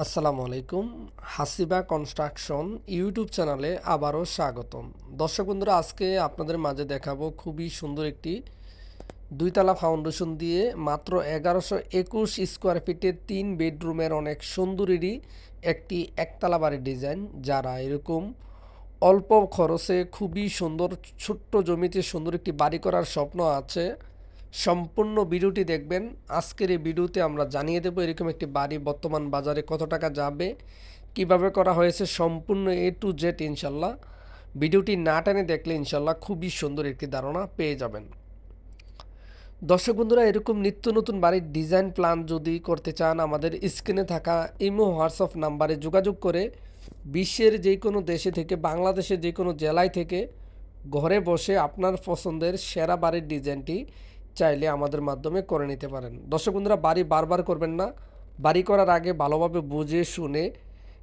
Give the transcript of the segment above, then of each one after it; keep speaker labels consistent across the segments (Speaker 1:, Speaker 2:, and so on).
Speaker 1: আসসালামু আলাইকুম। হাসিবা construction YouTube চ্যানেলে আবারও স্বাগতম। দর্শক বন্ধুরা, আজকে আপনাদের মাঝে দেখাবো খুবই সুন্দর একটি দুইতলা ফাউন্ডেশন দিয়ে মাত্র এগারোশো একুশ স্কোয়ার ফিটের তিন বেডরুমের অনেক সুন্দরীরই একটি একতলা বাড়ির ডিজাইন, যারা এরকম অল্প খরচে খুবই সুন্দর, ছোট্ট জমিতে সুন্দর একটি বাড়ি করার স্বপ্ন আছে। সম্পূর্ণ ভিডিওটি দেখবেন। আজকের এই ভিডিওতে আমরা জানিয়ে দেবো এরকম একটি বাড়ি বর্তমান বাজারে কত টাকা যাবে, কীভাবে করা হয়েছে সম্পূর্ণ এ টু জেড ইনশাল্লাহ। ভিডিওটি না টানে দেখলে ইনশাল্লাহ খুবই সুন্দর একটি ধারণা পেয়ে যাবেন। দর্শক বন্ধুরা, এরকম নিত্য নতুন বাড়ির ডিজাইন প্ল্যান যদি করতে চান, আমাদের স্ক্রিনে থাকা ইমো, হোয়াটসঅ্যাপ নাম্বারে যোগাযোগ করে বিশ্বের যে কোনো দেশে থেকে, বাংলাদেশের যে কোনো জেলায় থেকে ঘরে বসে আপনার পছন্দের সেরা বাড়ির ডিজাইনটি চাইলে আমাদের মাধ্যমে করে নিতে পারেন। দর্শক বন্ধুরা, বাড়ি বারবার করবেন না। বাড়ি করার আগে ভালোভাবে বুঝে, শুনে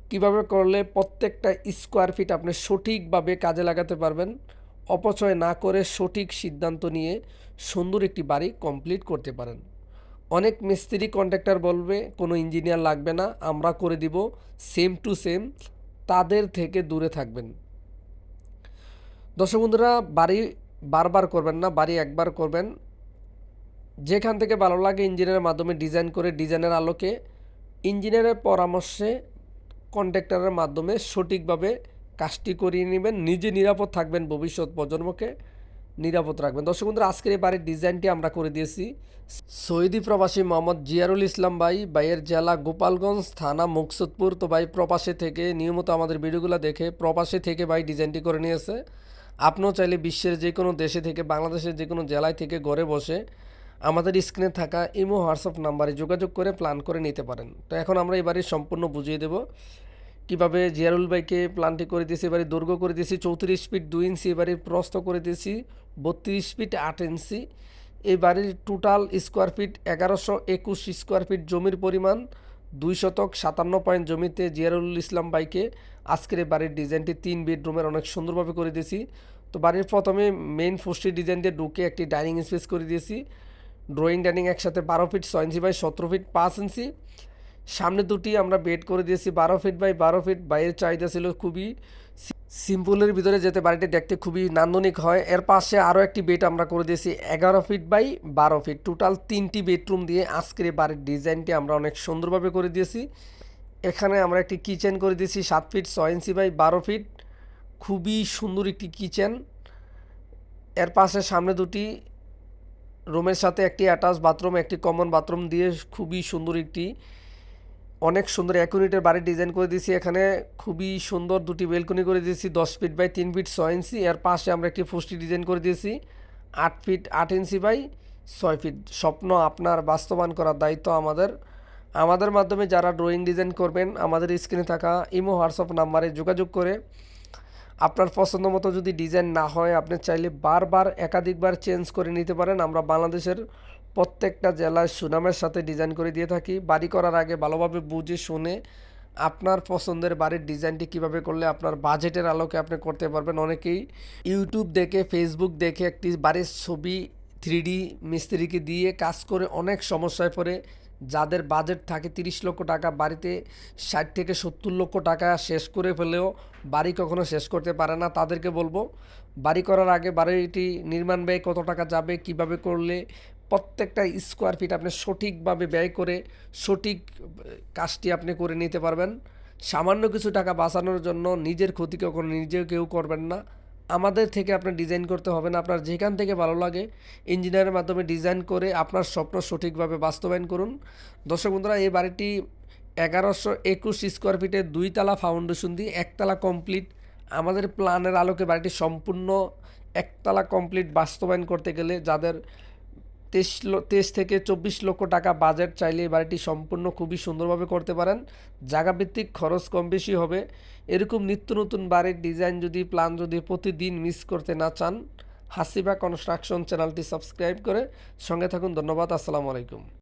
Speaker 1: কীভাবে করলে প্রত্যেকটা স্কোয়ার ফিট আপনি সঠিকভাবে কাজে লাগাতে পারবেন, অপচয় না করে সঠিক সিদ্ধান্ত নিয়ে সুন্দর একটি বাড়ি কমপ্লিট করতে পারেন। অনেক মিস্ত্রি কন্ট্রাক্টর বলবে, কোনো ইঞ্জিনিয়ার লাগবে না, আমরা করে দিব সেম টু সেম তাদের থেকে দূরে থাকবেন। দর্শক বন্ধুরা, বাড়ি বারবার করবেন না, বাড়ি একবার করবেন। যেখান থেকে ভালো লাগে ইঞ্জিনিয়ারের মাধ্যমে ডিজাইন করে ডিজাইনের আলোকে ইঞ্জিনিয়ারের পরামর্শে কন্ট্রাক্টরের মাধ্যমে সঠিকভাবে কাজটি করিয়ে নেবেন, নিজে নিরাপদ থাকবেন ভবিষ্যৎ প্রজন্মকে নিরাপদ রাখবেন। দর্শক বন্ধুরা, আজকের এই বাড়ির ডিজাইনটি আমরা করে দিয়েছি। সৌদি প্রবাসী মোহাম্মদ জিয়ারুল ইসলাম ভাই ভাইয়ের জেলা গোপালগঞ্জ থানা মুকসুদপুর। তো ভাই, প্রবাসে থেকে নিয়মিত আমাদের ভিডিওগুলো দেখে প্রবাসে থেকে ভাই ডিজাইনটি করে নিয়েছে। আপনিও চাইলে বিশ্বের যে কোনো দেশে থেকে, বাংলাদেশের যে কোনো জেলায় থেকে ঘরে বসে আমাদের স্ক্রিনে থাকা ইমো, হোয়াটসঅ্যাপ নাম্বারে যোগাযোগ করে প্ল্যান করে নিতে পারেন। তো এখন আমরা এবারে সম্পূর্ণ বুঝিয়ে দেব কীভাবে জিয়ারুল ভাইকে প্ল্যানটি করে দিয়েছি, এবারে দৈর্ঘ্য করে দিয়েছি চৌত্রিশ ফিট দুই ইঞ্চি, এবারে প্রস্ত করে দিয়েছি বত্রিশ ফিট আট ইঞ্চি। এই বাড়ির টোটাল স্কোয়ার ফিট এগারোশো একুশ স্কোয়ার ফিট জমির পরিমাণ দুই শতক সাতান্ন পয়েন্ট জমিতে জিয়ারুল ইসলাম বাইকে আজকের বাড়ির ডিজাইনটি তিন বেডরুমের অনেক সুন্দরভাবে করে দিয়েছি। তো বাড়ির প্রথমে মেইন ফোস্টি ডিজাইন দিয়ে ঢুকে একটি ডাইনিং স্পেস করে দিয়েছি। ড্রয়িং ডাইনিং একসাথে বারো ফিট ছয় ইঞ্চি বাই সতেরো ফিট পাঁচ ইঞ্চি সামনে দুটি আমরা বেড করে দিয়েছি, বারো ফিট বাই বারো ফিট বাইরের চাহিদা ছিল খুবই সিম্পলের ভিতরে যেতে বাড়িটি দেখতে খুবই নান্দনিক হয়। এর পাশে আরও একটি বেড আমরা করে দিয়েছি, এগারো ফিট বাই বারো ফিট টোটাল তিনটি বেডরুম দিয়ে আজকের এই বাড়ির ডিজাইনটি আমরা অনেক সুন্দরভাবে করে দিয়েছি। এখানে আমরা একটি কিচেন করে দিয়েছি, সাত ফিট ছয় ইঞ্চি বাই বারো ফিট খুবই সুন্দর একটি কিচেন এর পাশে সামনে দুটি রুমের সাথে একটি অ্যাটাচ বাথরুম একটি কমন বাথরুম দিয়ে খুবই সুন্দর একটি, অনেক সুন্দর এক ইউনিটের বাড়ি ডিজাইন করে দিয়েছি। এখানে খুবই সুন্দর দুটি বেলকনি করে দিয়েছি, দশ ফিট বাই তিন ফিট ছয় ইঞ্চি এর পাশে আমরা একটি ফুষ্টি ডিজাইন করে দিয়েছি, আট ফিট আট ইঞ্চি বাই ছয় ফিট স্বপ্ন আপনার বাস্তবায়ন করার দায়িত্ব আমাদের। আমাদের মাধ্যমে যারা ড্রয়িং ডিজাইন করবেন, আমাদের স্ক্রিনে থাকা ইমো হোয়াটসঅ্যাপ নাম্বারে যোগাযোগ করে আপনার পছন্দ মতো যদি ডিজাইন না হয়, আপনি চাইলে বারবার একাধিকবার চেঞ্জ করে নিতে পারেন। আমরা বাংলাদেশের প্রত্যেকটা জেলায় সুনামের সাথে ডিজাইন করে দিয়ে থাকি। বাড়ি করার আগে ভালোভাবে বুঝে শুনে আপনার পছন্দের বাড়ির ডিজাইনটি কীভাবে করলে আপনার বাজেটের আলোকে আপনি করতে পারবেন। অনেকেই ইউটিউব দেখে ফেসবুক দেখে একটি বাড়ির ছবি থ্রি মিস্ত্রিকে দিয়ে কাজ করে অনেক সমস্যায় পড়ে। যাদের বাজেট থাকে তিরিশ লক্ষ টাকা, বাড়িতে ষাট থেকে সত্তর লক্ষ টাকা শেষ করে ফেলেও বাড়ি কখনো শেষ করতে পারে না। তাদেরকে বলব, বাড়ি করার আগে বাড়িটি নির্মাণ ব্যয় কত টাকা যাবে, কীভাবে করলে প্রত্যেকটা স্কোয়ার ফিট আপনি সঠিকভাবে ব্যয় করে সঠিক কাজটি আপনি করে নিতে পারবেন। সামান্য কিছু টাকা বাঁচানোর জন্য নিজের ক্ষতি কখনো নিজেও কেউ করবেন না। আমাদের থেকে আপনার ডিজাইন করতে হবে না, আপনার যেখান থেকে ভালো লাগে ইঞ্জিনিয়ারের মাধ্যমে ডিজাইন করে আপনার স্বপ্ন সঠিকভাবে বাস্তবায়ন করুন। দর্শক বন্ধুরা, এই বাড়িটি এগারোশো একুশ স্কোয়ার ফিটে দুইতলা ফাউন্ডেশন দিয়ে একতলা কমপ্লিট আমাদের প্ল্যানের আলোকে বাড়িটি সম্পূর্ণ একতলা কমপ্লিট বাস্তবায়ন করতে গেলে যাদের তেইশ থেকে চব্বিশ লক্ষ টাকা বাজেট চাইলে এই বাড়িটি সম্পূর্ণ খুবই সুন্দরভাবে করতে পারেন। জায়গাভিত্তিক খরচ কম বেশি হবে। এরকম নিত্য নতুন বাড়ির ডিজাইন যদি প্ল্যান যদি প্রতিদিন মিস করতে না চান, হাসিবা কনস্ট্রাকশন চ্যানেলটি সাবস্ক্রাইব করে সঙ্গে থাকুন। ধন্যবাদ। আসসালামু আলাইকুম।